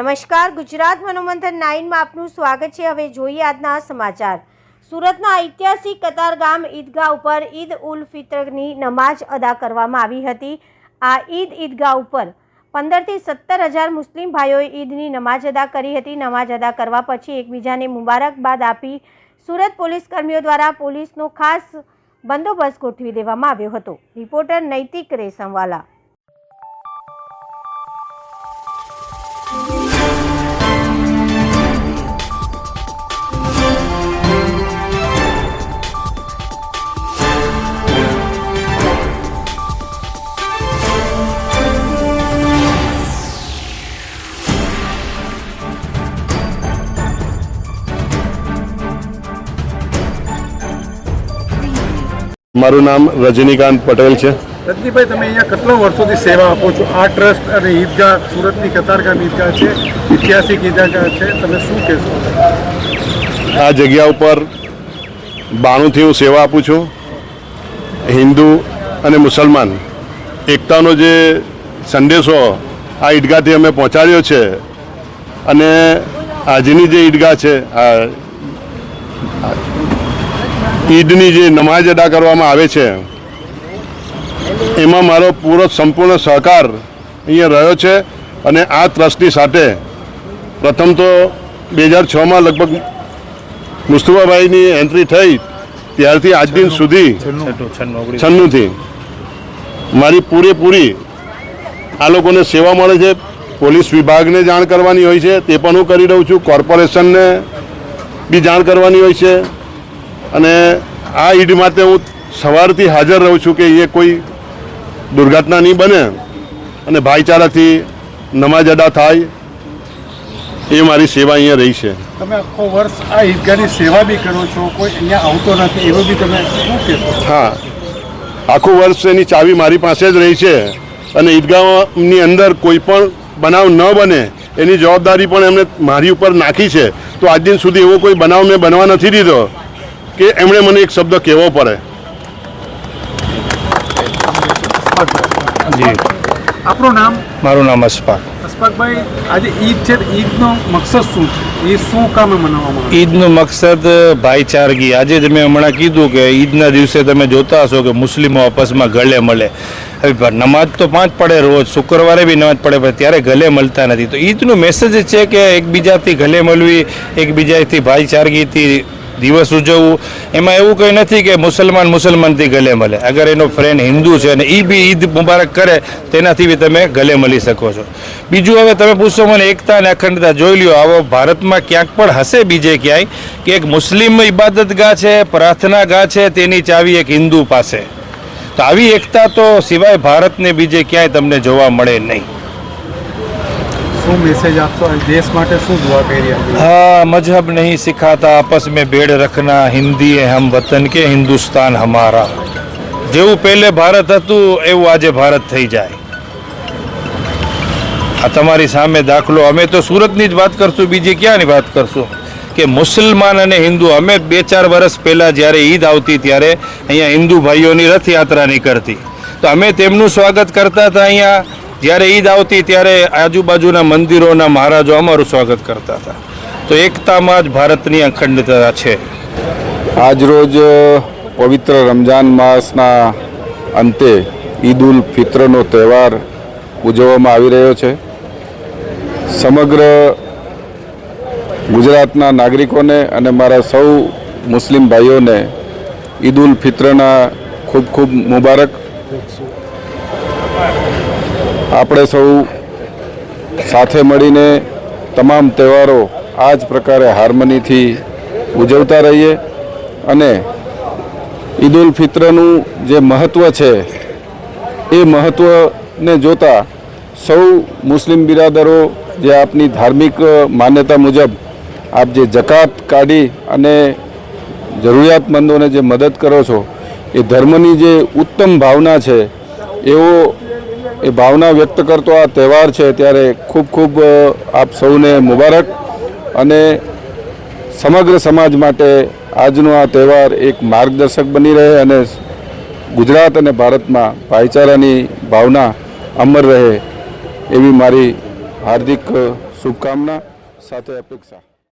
નમસ્કાર, ગુજરાત મનોમંથન નાઇનમાં આપનું સ્વાગત છે. હવે જોઈએ આજના સમાચાર. સુરતના ઐતિહાસિક કતારગામ ઈદગાહ ઉપર ઈદ ઉલ ફિત્રની નમાઝ અદા કરવામાં આવી હતી. આ ઈદ ઈદગાહ ઉપર પંદરથી સત્તર હજાર મુસ્લિમ ભાઈઓએ ઈદની નમાઝ અદા કરી હતી. નમાઝ અદા કરવા પછી એકબીજાને મુબારકબાદ આપી સુરત પોલીસ કર્મીઓ દ્વારા પોલીસનો ખાસ બંદોબસ્ત ગોઠવી દેવામાં આવ્યો હતો. રિપોર્ટર નૈતિક રેસમવાલા. મારું નામ રજનીકાંત પટેલ છે. રજનીભાઈ તમે અહીંયા કેટલો વર્ષોથી સેવા આપો છો? આ ટ્રસ્ટ અને ઈદગાહ સુરતની કતારગામ ઈદગાહ છે ઐતિહાસિક ઈદગાહ છે. તમે શું કહેશો? આ જગ્યા ઉપર બાણુંથી હું સેવા આપું છું. હિન્દુ અને મુસલમાન એકતાનો જે સંદેશો આ ઈદગાહથી અમે પહોંચાડ્યો છે અને આજની જે ઈદગાહ છે આ આ ઈદની જે નમાજ અદા કરવામાં આવે છે, એમાં મારો પૂરો સંપૂર્ણ સહકાર અહીંયા રહ્યો છે અને આ ટ્રસ્ટની સાથે પ્રથમ તો બે હજાર છમાં લગભગ મુસ્તુફાભાઈની એન્ટ્રી થઈ, ત્યારથી આજ દિન સુધી છન્નુંથી. મારી પૂરેપૂરી આ લોકોને સેવા મળે છે, પોલીસ વિભાગને જાણ કરવાની હોય છે, તે પણ હું કરી રહ્યું છું, કોર્પોરેશનને બી જાણ કરવાની હોય છે અને આ ઈડ માટે હું સવારથી હાજર રહું છું કે એ કોઈ દુર્ઘટના નહીં બને અને ભાઈચારાથી નમાજ અદા થાય એ મારી સેવા અહીંયા રહી છે. તમે આખો વર્ષ આ ઈદગાહની સેવા બી કરો છો કોઈ અહીંયા આવતો નથી એવું બી તમે શું કહેશો? હા. આખું વર્ષ એની ચાવી મારી પાસે જ રહી છે અને ઈદગાહની અંદર કોઈ પણ બનાવ ન બને એની જવાબદારી પણ એમણે મારી ઉપર નાખી છે. તો આજ દિન સુધી એવો કોઈ બનાવ મેં બનવા નથી દીધો. કે એમણે મને એક શબ્દ કહેવો પડે. જી. આપણું નામ? મારું નામ અશફાક. અશફાકભાઈ આજે ઈદ છે ઈદનો મકસદ શું છે? ઈદ શું કામે મનાવવામાં ઈદનો મકસદ ભાઈચારગી. આજે જ મેં હમણાં કીધું કે ઈદના દિવસે તમે જોતા હશો કે મુસ્લિમો આપસમાં ગળે મળે. હવે નમાજ તો પાંચ પડે રોજ શુક્રવારે બી નમાજ પડે પણ ત્યારે ગલે મળતા નથી. તો ઈદનું મેસેજ છે કે એકબીજાથી ગલે મળવી એકબીજાથી ભાઈચારગીથી દિવસ ઉજવવું, એમાં એવું કંઈ નથી કે મુસલમાન મુસલમાનથી ગલે મળે અગર એનો ફ્રેન્ડ હિન્દુ છે અને એ બી ઈદ મુબારક કરે, તેનાથી બી તમે ગલે મળી શકો છો. બીજું હવે તમે પૂછશો મને એકતા અને અખંડતા જોઈ લ્યો. આવો ભારતમાં ક્યાંક પણ હશે બીજે ક્યાંય, કે એક મુસ્લિમ ઈબાદત ગા છે, પ્રાર્થના ગાહ છે, તેની ચાવી એક હિન્દુ પાસે. તો આવી એકતા તો સિવાય ભારતને બીજે ક્યાંય તમને જોવા મળે નહીં. શું મેસેજ આપશો આ દેશ માટે શું દુઆ કરી રહ્યા છો हाँ मजहब नहीं सिखाता आपस में भेड़ रखना हिंदी है हम वतन के हिंदुस्तान हमारा જેવું પહેલે ભારત હતું એવું આજે ભારત થઈ જાય આ તમારી સામે દાખલો અમે તો સુરતની જ વાત કરશું બીજી ક્યાંની વાત કરશું કે મુસલમાન અને હિન્દુ અમે બે ચાર વર્ષ પહેલાં જ્યારે ઈદ આવતી ત્યારે અહીંયા હિન્દુ ભાઈઓની રથયાત્રા નીકળતી તો અમે તેમનું સ્વાગત કરતા હતા અહીંયા જ્યારે ઈદ આવતી ત્યારે આજુબાજુના મંદિરોના મહારાજો અમારું સ્વાગત કરતા હતા. તો એકતામાં જ ભારતની અખંડતા છે. આજરોજ પવિત્ર રમજાન માસના અંતે ઈદ ઉલ ફિત્રનો તહેવાર ઉજવવામાં આવી રહ્યો છે. સમગ્ર ગુજરાતના નાગરિકોને અને મારા સૌ મુસ્લિમ ભાઈઓને ઈદ ઉલ ફિત્રના ખૂબ ખૂબ મુબારક. આપણે સૌ સાથે મળીને તમામ તહેવારો આ જ પ્રકારે હાર્મનીથી ઉજવતા રહીએ અને ઈદ ઉલ ફિત્રનું જે મહત્ત્વ છે, એ મહત્ત્વને જોતા સૌ મુસ્લિમ બિરાદરો જે આપની ધાર્મિક માન્યતા મુજબ આપ જે જકાત કાઢી અને જરૂરિયાતમંદોને જે મદદ કરો છો, એ ધર્મની જે ઉત્તમ ભાવના છે, એવો એ ભાવના વ્યક્ત કરતો આ તહેવાર છે ત્યારે ખૂબ ખૂબ આપ સૌને મુબારક અને સમગ્ર સમાજ માટે આજનો આ તહેવાર એક માર્ગદર્શક બની રહે અને ગુજરાત અને ભારતમાં ભાઈચારાની ભાવના અમર રહે એવી મારી હાર્દિક શુભકામના સાથે અપેક્ષા.